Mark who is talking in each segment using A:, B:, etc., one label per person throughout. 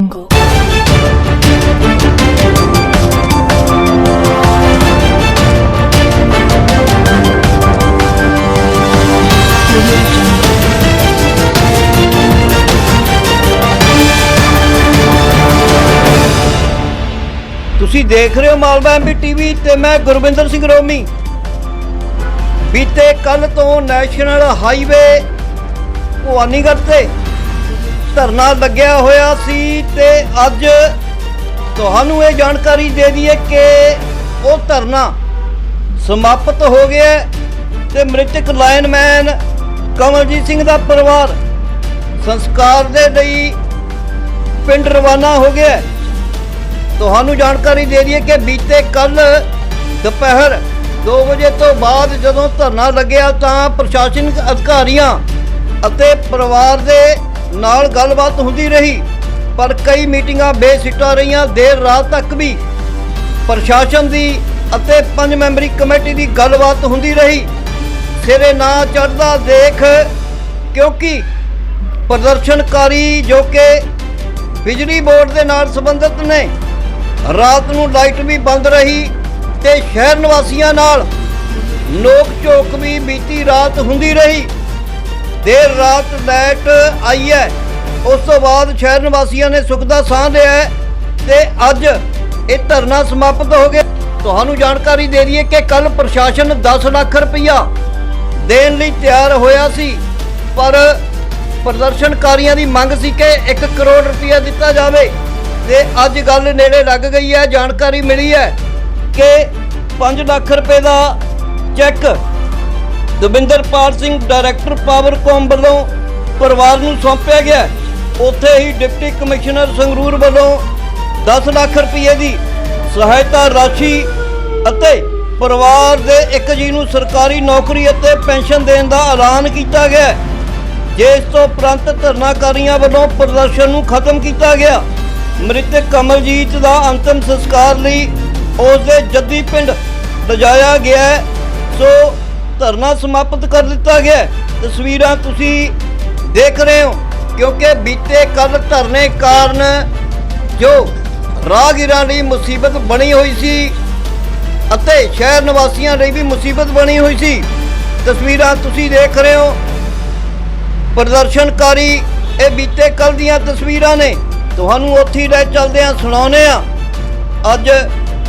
A: ਤੁਸੀਂ ਦੇਖ ਰਹੇ ਹੋ ਮਾਲਵਾ ਐਮਬੀ ਟੀਵੀ ਤੇ ਮੈਂ ਗੁਰਵਿੰਦਰ ਸਿੰਘ ਰੋਮੀ। ਬੀਤੇ ਕੱਲ ਤੋਂ ਨੈਸ਼ਨਲ ਹਾਈਵੇ ਭਵਾਨੀਗੜ੍ਹ ਤੇ ਧਰਨਾ ਲੱਗਿਆ ਹੋਇਆ ਸੀ ਤੇ ਅੱਜ ਤੁਹਾਨੂੰ ਇਹ ਜਾਣਕਾਰੀ ਦੇ ਦਈਏ ਕਿ ਉਹ ਧਰਨਾ ਸਮਾਪਤ ਹੋ ਗਿਆ ਹੈ ਤੇ ਮ੍ਰਿਤਕ ਲਾਇਨਮੈਨ ਕਮਲਜੀਤ ਸਿੰਘ ਦਾ ਪਰਿਵਾਰ ਸੰਸਕਾਰ ਦੇ ਲਈ ਪਿੰਡ ਰਵਾਨਾ ਹੋ ਗਿਆ ਤੁਹਾਨੂੰ ਜਾਣਕਾਰੀ ਦੇ ਦਈਏ ਕਿ ਬੀਤੇ ਕੱਲ ਦੁਪਹਿਰ 2 ਵਜੇ ਤੋਂ ਬਾਅਦ ਜਦੋਂ ਧਰਨਾ ਲੱਗਿਆ ਤਾਂ ਪ੍ਰਸ਼ਾਸਨਿਕ ਅਧਿਕਾਰੀਆਂ ਅਤੇ ਪਰਿਵਾਰ ਦੇ ਨਾਲ ਗੱਲਬਾਤ ਹੁੰਦੀ ਰਹੀ, ਪਰ ਕਈ ਮੀਟਿੰਗਾਂ ਬੇਸਿੱਟਾ ਰਹੀਆਂ, ਦੇਰ ਰਾਤ ਤੱਕ ਵੀ। ਪ੍ਰਸ਼ਾਸਨ ਦੀ ਅਤੇ ਪੰਜ ਮੈਂਬਰੀ ਕਮੇਟੀ ਦੀ ਗੱਲਬਾਤ ਹੁੰਦੀ ਰਹੀ। ਸਿਰੇ ਨਾ ਚੜਦਾ ਦੇਖ, ਕਿਉਂਕਿ ਪ੍ਰਦਰਸ਼ਨਕਾਰੀ ਜੋ ਕਿ ਬਿਜਲੀ ਬੋਰਡ ਦੇ ਨਾਲ ਸੰਬੰਧਿਤ ਨੇ, ਰਾਤ ਨੂੰ ਲਾਈਟ ਵੀ ਬੰਦ ਰਹੀ ਤੇ ਸ਼ਹਿਰ ਨਿਵਾਸੀਆਂ ਨਾਲ ਨੋਕ ਝੋਕ ਵੀ ਬੀਤੀ ਰਾਤ ਹੁੰਦੀ ਰਹੀ। ਦੇਰ ਰਾਤ ਲਾਈਟ ਆਈ ਹੈ। ਉਸ ਤੋਂ ਬਾਅਦ ਸ਼ਹਿਰ ਨਿਵਾਸੀਆਂ ਨੇ ਸੁੱਖ ਦਾ ਸਾਹ ਲਿਆ ਹੈ ਤੇ ਅੱਜ ਇਹ ਧਰਨਾ ਸਮਾਪਤ ਹੋ ਗਿਆ। ਤੁਹਾਨੂੰ ਜਾਣਕਾਰੀ ਦੇ ਦਈਏ ਕਿ ਕੱਲ ਪ੍ਰਸ਼ਾਸਨ 10 ਲੱਖ ਰੁਪਈਆ ਦੇਣ ਲਈ ਤਿਆਰ ਹੋਇਆ ਸੀ, ਪਰ ਪ੍ਰਦਰਸ਼ਨਕਾਰੀਆਂ ਦੀ ਮੰਗ ਸੀ ਕਿ 1 ਕਰੋੜ ਰੁਪਇਆ ਦਿੱਤਾ ਜਾਵੇ ਤੇ ਅੱਜ ਗੱਲ ਨੇੜੇ ਲੱਗ ਗਈ ਹੈ। ਜਾਣਕਾਰੀ ਮਿਲੀ ਹੈ ਕਿ 5 ਲੱਖ ਰੁਪਏ ਦਾ ਚੈੱਕ ਦਵਿੰਦਰਪਾਲ ਸਿੰਘ ਡਾਇਰੈਕਟਰ ਪਾਵਰਕੌਮ ਵੱਲੋਂ ਪਰਿਵਾਰ ਨੂੰ ਸੌਂਪਿਆ ਗਿਆ ਉੱਥੇ ਹੀ ਡਿਪਟੀ ਕਮਿਸ਼ਨਰ ਸੰਗਰੂਰ ਵੱਲੋਂ 10 ਲੱਖ ਰੁਪਏ ਦੀ ਸਹਾਇਤਾ ਰਾਸ਼ੀ ਅਤੇ ਪਰਿਵਾਰ ਦੇ ਇੱਕ ਜੀ ਨੂੰ ਸਰਕਾਰੀ ਨੌਕਰੀ ਅਤੇ ਪੈਨਸ਼ਨ ਦੇਣ ਦਾ ਐਲਾਨ ਕੀਤਾ ਗਿਆ ਜਿਸ ਤੋਂ ਉਪਰੰਤ ਧਰਨਾਕਾਰੀਆਂ ਵੱਲੋਂ ਪ੍ਰਦਰਸ਼ਨ ਨੂੰ ਖਤਮ ਕੀਤਾ ਗਿਆ। ਮ੍ਰਿਤਕ ਕਮਲਜੀਤ ਦਾ ਅੰਤਮ ਸੰਸਕਾਰ ਲਈ ਉਸ ਦੇ ਜੱਦੀ ਪਿੰਡ ਲਜਾਇਆ ਗਿਆ ਸੋ ਧਰਨਾ ਸਮਾਪਤ ਕਰ ਦਿੱਤਾ ਗਿਆ ਤਸਵੀਰਾਂ ਤੁਸੀਂ ਦੇਖ ਰਹੇ ਹੋ, ਕਿਉਂਕਿ ਬੀਤੇ ਕੱਲ ਧਰਨੇ ਕਾਰਨ ਜੋ ਰਾਹਗੀਰਾਂ ਲਈ ਮੁਸੀਬਤ ਬਣੀ ਹੋਈ ਸੀ ਅਤੇ ਸ਼ਹਿਰ ਨਿਵਾਸੀਆਂ ਲਈ ਵੀ ਮੁਸੀਬਤ ਬਣੀ ਹੋਈ ਸੀ। ਤਸਵੀਰਾਂ ਤੁਸੀਂ ਦੇਖ ਰਹੇ ਹੋ। ਪ੍ਰਦਰਸ਼ਨਕਾਰੀ ਇਹ ਬੀਤੇ ਕੱਲ ਦੀਆਂ ਤਸਵੀਰਾਂ ਨੇ। ਤੁਹਾਨੂੰ ਉੱਥੇ ਹੀ ਲੈ ਚੱਲਦੇ ਆ ਸੁਣਾਉਨੇ ਆ ਅੱਜ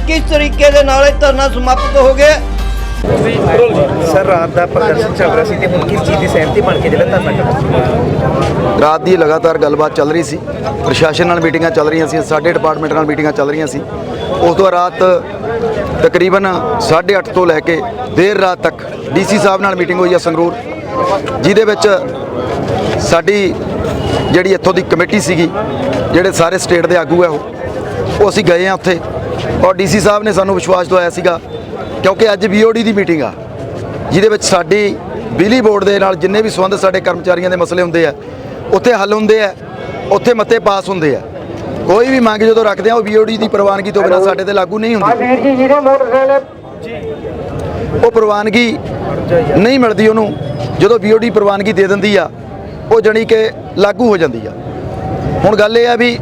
A: ਕਿਸ ਤਰੀਕੇ ਦੇ ਨਾਲ ਇਹ ਧਰਨਾ ਸਮਾਪਤ ਹੋ ਗਿਆ?
B: ਸਰ, ਰਾਤ ਦਾ ਪ੍ਰਦਰਸ਼ਨ ਚੱਲ ਰਿਹਾ ਸੀ ਤੇ ਹੁਣ ਕਿਸ ਚੀਜ਼ ਦੀ ਸਹਿਮਤੀ ਬਣ ਕੇ ਜਿਹੜਾ ਧਰਨਾ ਕਰਨਾ
C: ਰਾਤ ਦੀ ਲਗਾਤਾਰ ਗੱਲਬਾਤ ਚੱਲ ਰਹੀ ਸੀ। ਪ੍ਰਸ਼ਾਸਨ ਨਾਲ ਮੀਟਿੰਗਾਂ ਚੱਲ ਰਹੀਆਂ ਸੀ, ਸਾਡੇ ਡਿਪਾਰਟਮੈਂਟ ਨਾਲ ਮੀਟਿੰਗਾਂ ਚੱਲ ਰਹੀਆਂ ਸੀ। ਉਸ ਤੋਂ ਰਾਤ ਤਕਰੀਬਨ 8:30 ਤੋਂ ਲੈ ਕੇ ਦੇਰ ਰਾਤ ਤੱਕ ਡੀਸੀ ਸਾਹਿਬ ਨਾਲ ਮੀਟਿੰਗ ਹੋਈ ਆ ਸੰਗਰੂਰ, ਜਿਹਦੇ ਵਿੱਚ ਸਾਡੀ ਜਿਹੜੀ ਇੱਥੋਂ ਦੀ ਕਮੇਟੀ ਸੀਗੀ, ਜਿਹੜੇ ਸਾਰੇ ਸਟੇਟ ਦੇ ਆਗੂ ਆ ਉਹ ਉਹ ਅਸੀਂ ਗਏ ਆ ਉੱਥੇ। ਔਰ ਡੀਸੀ ਸਾਹਿਬ ਨੇ ਸਾਨੂੰ ਵਿਸ਼ਵਾਸ ਦਵਾਇਆ ਸੀਗਾ ਕਿਉਂਕਿ ਅੱਜ ਬੀਓਡੀ ਦੀ ਮੀਟਿੰਗ ਆ ਜਿਹਦੇ ਵਿੱਚ ਸਾਡੀ ਬਿਜਲੀ ਬੋਰਡ ਦੇ ਨਾਲ ਜਿੰਨੇ ਵੀ ਸੰਬੰਧ ਸਾਡੇ ਕਰਮਚਾਰੀਆਂ ਦੇ ਮਸਲੇ ਹੁੰਦੇ ਆ ਉੱਥੇ ਹੱਲ ਹੁੰਦੇ ਆ ਉੱਥੇ ਮਤੇ ਪਾਸ ਹੁੰਦੇ ਆ। ਕੋਈ ਵੀ ਮੰਗ ਜਦੋਂ ਰੱਖਦੇ ਆ ਉਹ ਬੀਓਡੀ ਦੀ ਪ੍ਰਵਾਨਗੀ ਤੋਂ ਬਿਨਾਂ ਸਾਡੇ ਤੇ ਲਾਗੂ ਨਹੀਂ ਹੁੰਦੀ। ਉਹ ਪ੍ਰਵਾਨਗੀ ਨਹੀਂ ਮਿਲਦੀ ਉਹਨੂੰ। ਜਦੋਂ ਬੀਓਡੀ ਪ੍ਰਵਾਨਗੀ ਦੇ ਦਿੰਦੀ ਆ ਉਹ ਜਣੀ ਕਿ ਲਾਗੂ ਹੋ ਜਾਂਦੀ ਆ। ਹੁਣ ਗੱਲ ਇਹ ਆ ਵੀ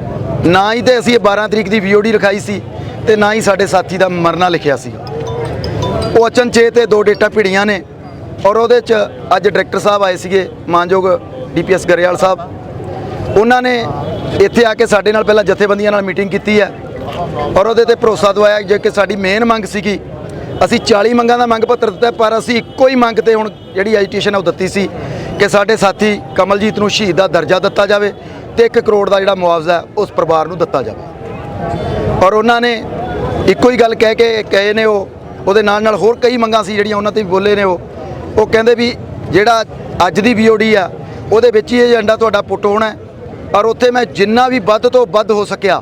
C: ਨਾ ਹੀ ਤੇ ਅਸੀਂ ਇਹ 12 ਤਰੀਕ ਦੀ ਬੀਓਡੀ ਲਿਖਾਈ ਸੀ ਤੇ ਨਾ ਹੀ ਸਾਡੇ ਸਾਥੀ ਦਾ ਮਰਨਾ ਲਿਖਿਆ ਸੀ ਉਹ ਅਚਨਚੇਤ ਤੇ ਦੋ ਡੇਟਾ ਭਿੜੀਆਂ ਨੇ ਔਰ ਉਹਦੇ ਚ ਅੱਜ ਡਾਇਰੈਕਟਰ ਸਾਹਿਬ ਆਏ ਸੀਗੇ, ਮਾਨਯੋਗ ਡੀਪੀਐਸ ਗਰੇਵਾਲ ਸਾਹਿਬ। ਉਹਨਾਂ ਨੇ ਇੱਥੇ ਆ ਕੇ ਸਾਡੇ ਨਾਲ ਪਹਿਲਾਂ ਜਥੇਬੰਦੀਆਂ ਨਾਲ ਮੀਟਿੰਗ ਕੀਤੀ ਹੈ ਔਰ ਉਹਦੇ ਤੇ ਭਰੋਸਾ ਦਵਾਇਆ ਜੇ ਕਿ ਸਾਡੀ ਮੇਨ ਮੰਗ ਸੀਗੀ, ਅਸੀਂ 40 ਮੰਗਾਂ ਦਾ ਮੰਗ ਪੱਤਰ ਦਿੱਤਾ, ਪਰ ਅਸੀਂ ਇੱਕੋ ਹੀ ਮੰਗ ਤੇ ਹੁਣ ਜਿਹੜੀ ਐਜੀਟੇਸ਼ਨ ਹੈ ਉਹ ਦਿੱਤੀ ਸੀ ਕਿ ਸਾਡੇ ਸਾਥੀ ਕਮਲਜੀਤ ਨੂੰ ਸ਼ਹੀਦ ਦਾ ਦਰਜਾ ਦਿੱਤਾ ਜਾਵੇ ਤੇ 1 ਕਰੋੜ ਦਾ ਜਿਹੜਾ ਮੁਆਵਜ਼ਾ ਉਸ ਪਰਿਵਾਰ ਨੂੰ ਦਿੱਤਾ ਜਾਵੇ। ਔਰ ਉਹਨਾਂ ਨੇ ਇੱਕੋ ਹੀ ਗੱਲ ਕਹਿ ਕੇ ਕਹੇ ਨੇ ਉਹ ਉਹਦੇ ਨਾਲ ਨਾਲ ਹੋਰ ਕਈ ਮੰਗਾਂ ਸੀ ਜਿਹੜੀਆਂ ਉਹਨਾਂ ਤੇ ਵੀ ਬੋਲੇ ਨੇ ਉਹ। ਉਹ ਕਹਿੰਦੇ ਵੀ ਜਿਹੜਾ ਅੱਜ ਦੀ ਬੀਓਡੀ ਆ ਉਹਦੇ ਵਿੱਚ ਹੀ ਏਜੰਡਾ ਤੁਹਾਡਾ ਪੁੱਟ ਹੋਣਾ ਔਰ ਉੱਥੇ ਮੈਂ ਜਿੰਨਾ ਵੀ ਵੱਧ ਤੋਂ ਵੱਧ ਹੋ ਸਕਿਆ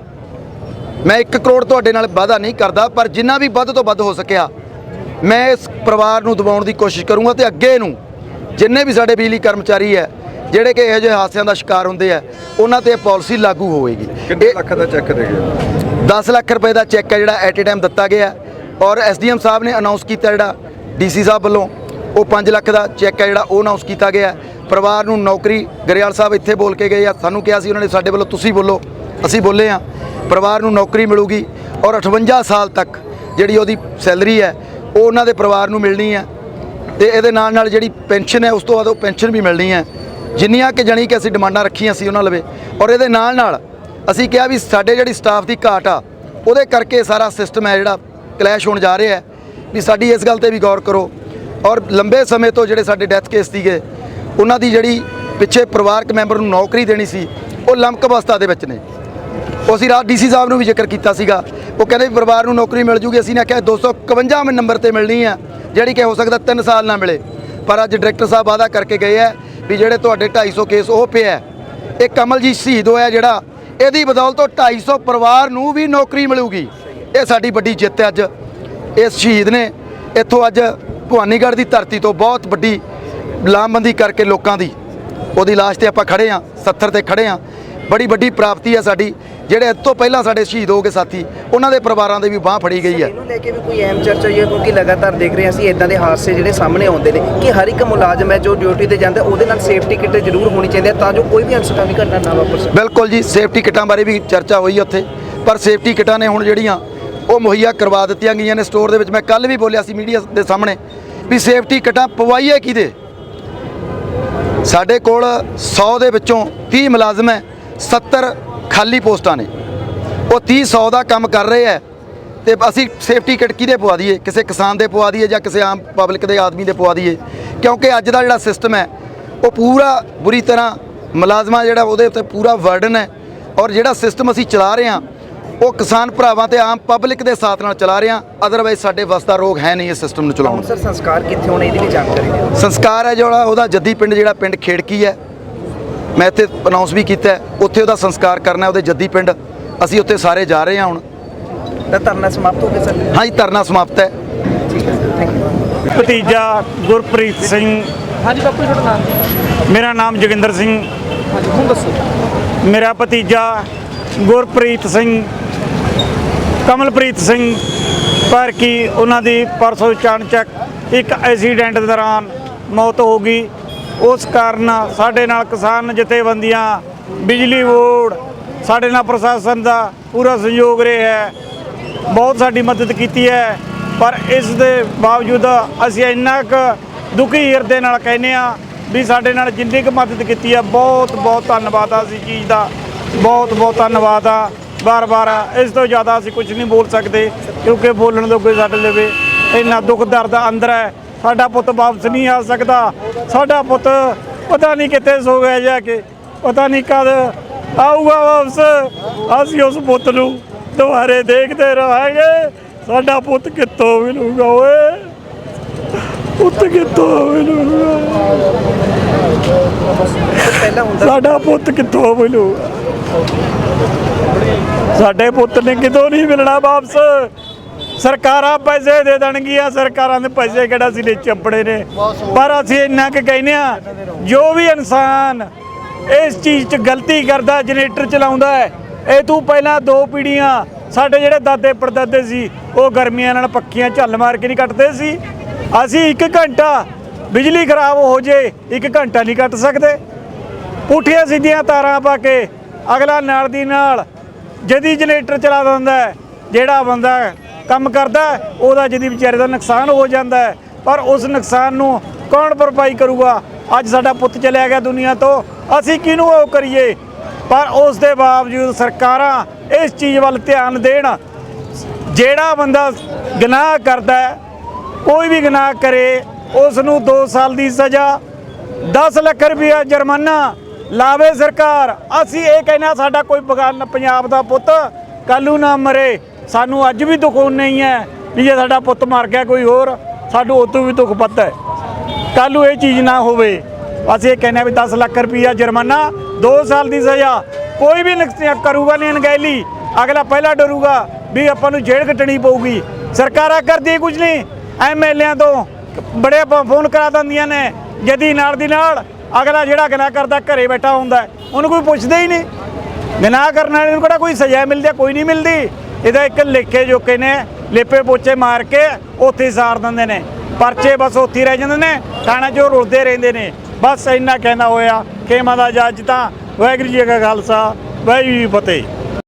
C: ਮੈਂ 1 ਕਰੋੜ ਤੁਹਾਡੇ ਨਾਲ ਵਾਅਦਾ ਨਹੀਂ ਕਰਦਾ ਪਰ ਜਿੰਨਾ ਵੀ ਵੱਧ ਤੋਂ ਵੱਧ ਹੋ ਸਕਿਆ ਮੈਂ ਇਸ ਪਰਿਵਾਰ ਨੂੰ ਦਬਾਉਣ ਦੀ ਕੋਸ਼ਿਸ਼ ਕਰੂੰਗਾ ਤੇ ਅੱਗੇ ਨੂੰ ਜਿੰਨੇ ਵੀ ਸਾਡੇ ਬਿਜਲੀ ਕਰਮਚਾਰੀ ਹੈ ਜਿਹੜੇ ਕਿ ਇਹੋ ਜਿਹੇ ਹਾਦਸਿਆਂ ਦਾ ਸ਼ਿਕਾਰ ਹੁੰਦੇ ਆ ਉਹਨਾਂ ਤੇ ਇਹ ਪਾਲਿਸੀ ਲਾਗੂ ਹੋਵੇਗੀ।
D: ਕਿੰਨੇ ਲੱਖ ਦਾ ਚੈੱਕ ਦੇ ਗਏ?
C: 10 ਲੱਖ ਰੁਪਏ ਦਾ ਚੈੱਕ ਹੈ ਜਿਹੜਾ ਐਟ ਏ ਟਾਈਮ ਦਿੱਤਾ ਗਿਆ। ਔਰ ਐਸਡੀਐਮ ਸਾਹਿਬ ਨੇ ਅਨਾਉਂਸ ਕੀਤਾ ਜਿਹੜਾ ਡੀਸੀ ਸਾਹਿਬ ਵੱਲੋਂ, ਉਹ 5 ਲੱਖ ਦਾ ਚੈੱਕ ਹੈ ਜਿਹੜਾ ਉਹ ਅਨਾਉਂਸ ਕੀਤਾ ਗਿਆ ਪਰਿਵਾਰ ਨੂੰ ਨੌਕਰੀ, ਗਰੇਵਾਲ ਸਾਹਿਬ ਇੱਥੇ ਬੋਲ ਕੇ ਗਏ ਆ, ਸਾਨੂੰ ਕਿਹਾ ਸੀ ਉਹਨਾਂ ਨੇ ਸਾਡੇ ਵੱਲੋਂ ਤੁਸੀਂ ਬੋਲੋ, ਅਸੀਂ ਬੋਲੇ ਆ ਪਰਿਵਾਰ ਨੂੰ ਨੌਕਰੀ ਮਿਲੂਗੀ ਔਰ 58 ਸਾਲ ਤੱਕ ਜਿਹੜੀ ਉਹਦੀ ਸੈਲਰੀ ਹੈ, ਉਹ ਉਹਨਾਂ ਦੇ ਪਰਿਵਾਰ ਨੂੰ ਮਿਲਣੀ ਹੈ। ਤੇ ਇਹਦੇ ਨਾਲ ਨਾਲ ਜਿਹੜੀ ਪੈਨਸ਼ਨ ਹੈ, ਉਸ ਤੋਂ ਬਾਅਦ ਉਹ ਪੈਨਸ਼ਨ ਵੀ ਮਿਲਣੀ ਹੈ। ਜਿੰਨੀਆਂ ਕਿ ਜਾਣੀ ਕਿ ਅਸੀਂ ਡਿਮਾਂਡਾਂ ਰੱਖੀਆਂ ਸੀ ਉਹਨਾਂ ਲਵੇ। ਔਰ ਇਹਦੇ ਨਾਲ ਨਾਲ ਅਸੀਂ ਕਿਹਾ ਵੀ ਸਾਡੇ ਜਿਹੜੀ ਸਟਾਫ ਦੀ ਘਾਟ ਆ, ਉਹਦੇ ਕਰਕੇ ਸਾਰਾ ਸਿਸਟਮ ਹੈ ਜਿਹੜਾ ਕਲੈਸ਼ ਹੋਣ ਜਾ ਰਿਹਾ ਹੈ, ਵੀ ਸਾਡੀ ਇਸ ਗੱਲ ਤੇ ਵੀ ਗੌਰ ਕਰੋ। ਔਰ ਲੰਬੇ ਸਮੇਂ ਤੋਂ ਜਿਹੜੇ ਸਾਡੇ ਡੈਥ ਕੇਸ ਸੀਗੇ, ਉਹਨਾਂ ਦੀ ਜਿਹੜੀ ਪਿੱਛੇ ਪਰਿਵਾਰਕ ਮੈਂਬਰ ਨੂੰ ਨੌਕਰੀ ਦੇਣੀ ਸੀ, ਉਹ ਲੰਮਕ ਅਵਸਥਾ ਦੇ ਵਿੱਚ ਨੇ। ਉਹ ਅਸੀਂ ਰਾਤ ਡੀਸੀ ਸਾਹਿਬ ਨੂੰ ਵੀ ਜ਼ਿਕਰ ਕੀਤਾ ਸੀਗਾ। ਉਹ ਕਹਿੰਦੇ ਵੀ ਪਰਿਵਾਰ ਨੂੰ ਨੌਕਰੀ ਮਿਲ ਜੂਗੀ, ਅਸੀਂ ਨੇ ਆਖਿਆ 251 ਨੰਬਰ ਤੇ ਮਿਲਣੀ ਆ ਜਿਹੜੀ ਕਿ ਹੋ ਸਕਦਾ 3 ਸਾਲ ਨਾ ਮਿਲੇ। ਪਰ ਅੱਜ ਡਾਇਰੈਕਟਰ ਸਾਹਿਬ ਵਾਅਦਾ ਕਰਕੇ ਗਏ ਆ ਵੀ ਜਿਹੜੇ ਤੁਹਾਡੇ 250 ਕੇਸ ਉਹ ਪਿਆ ਇਹ ਕਮਲਜੀਤ ਸ਼ਹੀਦ ਹੋਇਆ ਜਿਹੜਾ, ਇਹਦੀ ਬਦੌਲਤ ਉਹ 250 ਪਰਿਵਾਰ ਨੂੰ ਵੀ ਨੌਕਰੀ ਮਿਲੂਗੀ। ਇਹ ਸਾਡੀ ਵੱਡੀ ਜਿੱਤ ਹੈ ਅੱਜ। ਇਸ ਸ਼ਹੀਦ ਨੇ ਇੱਥੋਂ ਅੱਜ ਭਵਾਨੀਗੜ੍ਹ ਦੀ ਧਰਤੀ ਤੋਂ ਬਹੁਤ ਵੱਡੀ ਲਾਮਬੰਦੀ ਕਰਕੇ ਲੋਕਾਂ ਦੀ ਉਹਦੀ ਲਾਸ਼ ਤੇ ਆਪਾਂ ਖੜੇ ਆ 70 ਤੇ ਖੜੇ ਆ ਬੜੀ ਵੱਡੀ ਪ੍ਰਾਪਤੀ ਹੈ ਸਾਡੀ ਜਿਹੜੇ ਇਸ ਤੋਂ ਪਹਿਲਾਂ ਸਾਡੇ ਸ਼ਹੀਦ ਹੋ ਗਏ ਸਾਥੀ ਉਹਨਾਂ ਦੇ ਪਰਿਵਾਰਾਂ ਦੇ ਵੀ ਬਾਹ ਫੜੀ ਗਈ ਹੈ।
B: ਇਹਨੂੰ ਲੈ ਕੇ ਵੀ ਕੋਈ ਅਹਿਮ ਚਰਚਾ ਹੋਈ ਹੈ ਕਿਉਂਕਿ ਲਗਾਤਾਰ ਦੇਖ ਰਹੇ ਹਾਂ ਅਸੀਂ ਇਦਾਂ ਦੇ ਹਾਦਸੇ ਜਿਹੜੇ ਸਾਹਮਣੇ ਆਉਂਦੇ ਨੇ ਕਿ ਹਰ ਇੱਕ ਮੁਲਾਜ਼ਮ ਹੈ ਜੋ ਡਿਊਟੀ ਤੇ ਜਾਂਦਾ ਉਹਦੇ ਨਾਲ ਸੇਫਟੀ ਕਿੱਟ ਜ਼ਰੂਰ ਹੋਣੀ ਚਾਹੀਦੀ ਹੈ ਤਾਂ ਜੋ ਕੋਈ ਵੀ ਅਨਸਕਾਮੀ ਘਟਨਾ ਨਾ ਵਾਪਰ ਸਕੇ।
C: ਬਿਲਕੁਲ ਜੀ ਸੇਫਟੀ ਕਿਟਾਂ ਬਾਰੇ ਵੀ ਚਰਚਾ ਹੋਈ ਉੱਥੇ ਪਰ ਸੇਫਟੀ ਕਿਟਾਂ ਨੇ ਹੁਣ ਜਿਹੜੀਆਂ ਉਹ ਮੁਹੱਈਆ ਕਰਵਾ ਦਿੱਤੀਆਂ ਗਈਆਂ ਨੇ ਸਟੋਰ ਦੇ ਵਿੱਚ। ਮੈਂ ਕੱਲ ਵੀ ਬੋਲਿਆ ਸੀ ਮੀਡੀਆ ਦੇ ਸਾਹਮਣੇ ਵੀ ਸੇਫਟੀ ਕਿਟਾਂ ਪਵਾਈਏ ਕਿਹਦੇ? ਸਾਡੇ ਕੋਲ 100 ਦੇ ਵਿੱਚੋਂ 30 ਮੁਲਾਜ਼ਮ ਹੈ 70 ਖਾਲੀ ਪੋਸਟਾਂ ਨੇ। ਉਹ 30 100 ਦਾ ਕੰਮ ਕਰ ਰਹੇ ਹੈ ਤੇ ਅਸੀਂ ਸੇਫਟੀ ਕਿਟ ਕਿਹਦੇ ਪਵਾ ਦਈਏ? ਕਿਸੇ ਕਿਸਾਨ ਦੇ ਪਵਾ ਦਈਏ ਜਾਂ ਕਿਸੇ ਆਮ ਪਬਲਿਕ ਦੇ ਆਦਮੀ ਦੇ ਪਵਾ ਦਈਏ? ਕਿਉਂਕਿ ਅੱਜ ਦਾ ਜਿਹੜਾ ਸਿਸਟਮ ਹੈ, ਉਹ ਪੂਰਾ ਬੁਰੀ ਤਰ੍ਹਾਂ ਮੁਲਾਜ਼ਮਾਂ ਜਿਹੜਾ ਉਹਦੇ ਉੱਤੇ ਪੂਰਾ ਵਰਡਨ ਹੈ ਔਰ ਜਿਹੜਾ ਸਿਸਟਮ ਅਸੀਂ ਚਲਾ ਰਹੇ ਹਾਂ ਉਹ ਕਿਸਾਨ ਭਰਾਵਾਂ ਤੇ ਆਮ ਪਬਲਿਕ ਦੇ ਸਾਥ ਨਾਲ ਚਲਾ ਰਹੇ। ਹਾਂ ਅਦਰਵਾਈਜ਼ ਸਾਡੇ ਵੱਸ ਦਾ ਰੋਗ ਹੈ ਨਹੀਂ ਇਸ ਸਿਸਟਮ ਨੂੰ ਚਲਾਉਣ
B: ਸਰ ਸੰਸਕਾਰ ਕਿੱਥੇ ਹੋਣੇ ਇਹਦੀ ਵੀ ਜਾਣਕਾਰੀ ਦਿਓ।
C: ਸੰਸਕਾਰ ਹੈ ਜਿਹੜਾ ਉਹਦਾ ਜੱਦੀ ਪਿੰਡ ਜਿਹੜਾ ਪਿੰਡ ਖੇੜਕੀ ਹੈ। ਮੈਂ ਇੱਥੇ ਅਨਾਉਂਸ ਵੀ ਕੀਤਾ ਹੈ, ਉੱਥੇ ਉਹਦਾ ਸੰਸਕਾਰ ਕਰਨਾ ਹੈ, ਉਹਦੇ ਜੱਦੀ ਪਿੰਡ। ਅਸੀਂ ਉੱਥੇ ਸਾਰੇ ਜਾ ਰਹੇ ਹਾਂ ਹੁਣ।
B: ਤਾਂ ਧਰਨਾ ਸਮਾਪਤ ਹੋ ਗਿਆ ਸਰ?
C: ਹਾਂਜੀ ਧਰਨਾ ਸਮਾਪਤ ਹੈ।
B: ਠੀਕ ਹੈ ਥੈਂਕ ਯੂ
E: ਭਤੀਜਾ ਗੁਰਪ੍ਰੀਤ ਸਿੰਘ।
B: ਹਾਂਜੀ ਬਾਪੂ ਤੁਹਾਡਾ ਨਾਮ
E: ਮੇਰਾ ਨਾਮ ਜੋਗਿੰਦਰ ਸਿੰਘ।
B: ਹਾਂਜੀ ਹੁਣ ਦੱਸੋ।
E: ਮੇਰਾ ਭਤੀਜਾ ਗੁਰਪ੍ਰੀਤ ਸਿੰਘ। ਕਮਲਪ੍ਰੀਤ ਸਿੰਘ ਪਰ ਕੀ ਉਹਨਾਂ ਦੀ ਪਰਸੋਂ ਚਾਣਚੱਕ ਇੱਕ ਐਕਸੀਡੈਂਟ ਦੌਰਾਨ ਮੌਤ ਹੋ ਗਈ। ਉਸ ਕਾਰਨ ਸਾਡੇ ਨਾਲ ਕਿਸਾਨ ਜਥੇਬੰਦੀਆਂ, ਬਿਜਲੀ ਬੋਰਡ, ਸਾਡੇ ਨਾਲ ਪ੍ਰਸ਼ਾਸਨ ਦਾ ਪੂਰਾ ਸਹਿਯੋਗ ਰਿਹਾ ਹੈ। ਬਹੁਤ ਸਾਡੀ ਮਦਦ ਕੀਤੀ ਹੈ। ਪਰ ਇਸ ਦੇ ਬਾਵਜੂਦ ਅਸੀਂ ਇੰਨਾ ਕੁ ਦੁਖੀ ਹਿਰਦੇ ਨਾਲ ਕਹਿੰਦੇ ਆ ਵੀ ਸਾਡੇ ਨਾਲ ਜਿੰਨੀ ਕੁ ਮਦਦ ਕੀਤੀ ਆ ਬਹੁਤ ਬਹੁਤ ਧੰਨਵਾਦ ਆ ਇਸ ਚੀਜ਼ ਦਾ। ਬਹੁਤ ਬਹੁਤ ਧੰਨਵਾਦ ਆ। ਬਾਰ-ਬਾਰ ਇਸ ਤੋਂ ਜ਼ਿਆਦਾ ਅਸੀਂ ਕੁਝ ਨਹੀਂ ਬੋਲ ਸਕਦੇ ਕਿਉਂਕਿ ਬੋਲਣ ਤੋਂ ਕੋਈ ਸਾਡੇ ਲਵੇ ਇੰਨਾ ਦੁੱਖ ਦਰਦ ਅੰਦਰ ਹੈ। ਸਾਡਾ ਪੁੱਤ ਵਾਪਸ ਨਹੀਂ ਆ ਸਕਦਾ। ਸਾਡਾ ਪੁੱਤ ਪਤਾ ਨਹੀਂ ਕਿੱਥੇ ਸੋ ਗਿਆ ਜਾ ਕੇ ਪਤਾ ਨਹੀਂ ਕਦ ਆਊਗਾ ਵਾਪਸ। ਅਸੀਂ ਉਸ ਪੁੱਤ ਨੂੰ ਦੁਬਾਰੇ ਦੇਖਦੇ ਰਹਾਂਗੇ। ਸਾਡਾ ਪੁੱਤ ਕਿੱਥੋਂ ਮਿਲੂਗਾ ਓਏ? ਪੁੱਤ ਕਿੱਥੋਂ ਮਿਲੂਗਾ
B: ਪਹਿਲਾਂ ਹੁੰਦਾ
E: ਸਾਡਾ ਪੁੱਤ ਕਿੱਥੋਂ ਮਿਲੂਗਾ ਸਾਡੇ ਪੁੱਤ ਨੇ ਕਿਦੋਂ ਨਹੀਂ ਮਿਲਣਾ ਵਾਪਸ? ਸਰਕਾਰਾਂ ਪੈਸੇ ਦੇ ਦੇਣਗੀਆਂ, ਸਰਕਾਰਾਂ ਦੇ ਪੈਸੇ ਕਿਹੜਾ ਸੀ ਲੈ ਚੱਪੜੇ ਨੇ? ਪਰ ਅਸੀਂ ਇੰਨਾ ਕਿ ਕਹਿੰਦੇ ਆ ਜੋ ਵੀ ਇਨਸਾਨ ਇਸ ਚੀਜ਼ 'ਚ ਗਲਤੀ ਕਰਦਾ, ਜਨਰੇਟਰ ਚਲਾਉਂਦਾ ਹੈ, ਇਹ ਤੋਂ ਪਹਿਲਾਂ ਦੋ ਪੀੜੀਆਂ ਸਾਡੇ ਜਿਹੜੇ ਦਾਦੇ ਪੜਦਾਦੇ ਸੀ, ਉਹ ਗਰਮੀਆਂ ਨਾਲ ਪੱਖੀਆਂ ਝੱਲ ਮਾਰ ਕੇ ਨਹੀਂ ਕੱਟਦੇ ਸੀ? ਅਸੀਂ 1 ਘੰਟਾ ਬਿਜਲੀ ਖਰਾਬ ਹੋ ਜੇ 1 ਘੰਟਾ ਨਹੀਂ ਕੱਟ ਸਕਦੇ। ਪੁੱਠੀਆਂ ਸਿੱਧੀਆਂ ਤਾਰਾਂ ਪਾ ਕੇ ਅਗਲਾ ਨਾਲ ਦੀ ਨਾਲ ਜਦੀ ਜਨਰੇਟਰ ਚਲਾ ਦਿੰਦਾ ਜਿਹੜਾ ਬੰਦਾ ਕੰਮ ਕਰਦਾ ਉਹਦਾ ਜਦੀ ਵਿਚਾਰੇ ਦਾ ਨੁਕਸਾਨ ਹੋ ਜਾਂਦਾ ਪਰ ਉਸ ਨੁਕਸਾਨ ਨੂੰ ਕੌਣ ਭਰਪਾਈ ਕਰੂਗਾ? ਅੱਜ ਸਾਡਾ ਪੁੱਤ ਚਲਿਆ ਗਿਆ ਦੁਨੀਆ ਤੋਂ, ਅਸੀਂ ਕਿਹਨੂੰ ਉਹ ਕਰੀਏ? ਪਰ ਉਸ ਦੇ ਬਾਵਜੂਦ ਸਰਕਾਰਾਂ ਇਸ ਚੀਜ਼ ਵੱਲ ਧਿਆਨ ਦੇਣ। ਜਿਹੜਾ ਬੰਦਾ ਗੁਨਾਹ ਕਰਦਾ ਕੋਈ ਵੀ ਗੁਨਾਹ ਕਰੇ, ਉਸ ਨੂੰ 2 ਸਾਲ ਦੀ ਸਜ਼ਾ 10 ਲੱਖ ਰੁਪਇਆ ਜੁਰਮਾਨਾ ਲਾਵੇ ਸਰਕਾਰ। ਅਸੀਂ ਇਹ ਕਹਿਣਾ, ਸਾਡਾ ਕੋਈ ਬਗਾਨ ਪੰਜਾਬ ਦਾ ਪੁੱਤ ਕੱਲੂ ਨਾ ਮਰੇ। ਸਾਨੂੰ ਅੱਜ ਵੀ ਦੁੱਖ ਨਹੀਂ ਹੈ ਵੀ ਜੇ ਸਾਡਾ ਪੁੱਤ ਮਰ ਗਿਆ ਕੋਈ ਹੋਰ ਸਾਨੂੰ ਉਦੋਂ ਵੀ ਦੁੱਖ ਪੱਤ ਹੈ। ਕੱਲੂ ਇਹ ਚੀਜ਼ ਨਾ ਹੋਵੇ। ਅਸੀਂ ਇਹ ਕਹਿੰਦੇ ਹਾਂ ਵੀ 10 ਲੱਖ ਰੁਪਈਆ ਜੁਰਮਾਨਾ 2 ਸਾਲ ਦੀ ਸਜ਼ਾ। ਕੋਈ ਵੀ ਨੁਕਸ- ਕਰੂਗਾ ਨਹੀਂ ਅਣਗਹਿਲੀ। ਅਗਲਾ ਪਹਿਲਾਂ ਡਰੂਗਾ ਵੀ ਆਪਾਂ ਨੂੰ ਜੇਲ੍ਹ ਕੱਟਣੀ ਪਊਗੀ। ਸਰਕਾਰਾਂ ਕਰਦੀ ਕੁਝ ਨਹੀਂ। ਐਮਐਲਏਆਂ ਤੋਂ ਬੜੇ ਫੋਨ ਕਰਾ ਦਿੰਦੀਆਂ ਨੇ। ਜਦੀ ਨਾਲ ਦੀ ਨਾਲ ਅਗਲਾ ਜਿਹੜਾ ਗੁਨਾਹ ਕਰਦਾ, ਘਰੇ ਬੈਠਾ ਹੁੰਦਾ ਉਹਨੂੰ ਕੋਈ ਪੁੱਛਦਾ ਹੀ ਨਹੀਂ। ਗੁਨਾਹ ਕਰਨ ਵਾਲੇ ਨੂੰ ਕਿਹੜਾ ਕੋਈ ਸਜ਼ਾ ਮਿਲਦੀ ਹੈ? ਕੋਈ ਨਹੀਂ ਮਿਲਦੀ। ਇਹਦਾ ਇੱਕ ਲੇਖੇ ਜੋਕੇ ਨੇ, ਲੇਪੇ ਪੋਚੇ ਮਾਰ ਕੇ ਉੱਥੇ ਸਾਰ ਦਿੰਦੇ ਨੇ। ਪਰਚੇ ਬਸ ਉੱਥੇ ਹੀ ਰਹਿ ਜਾਂਦੇ ਨੇ, ਥਾਣਾ 'ਚੋਂ ਰੁਲਦੇ ਰਹਿੰਦੇ ਨੇ। ਬਸ ਇੰਨਾ ਕਹਿੰਦਾ ਹੋਇਆ, ਖੇਮਾ ਦਾ ਜੱਜ ਤਾਂ, ਵਾਹਿਗੁਰੂ ਜੀ ਕਾ ਖਾਲਸਾ, ਵਾਹਿਗੁਰੂ ਜੀ ਫਤਿਹ।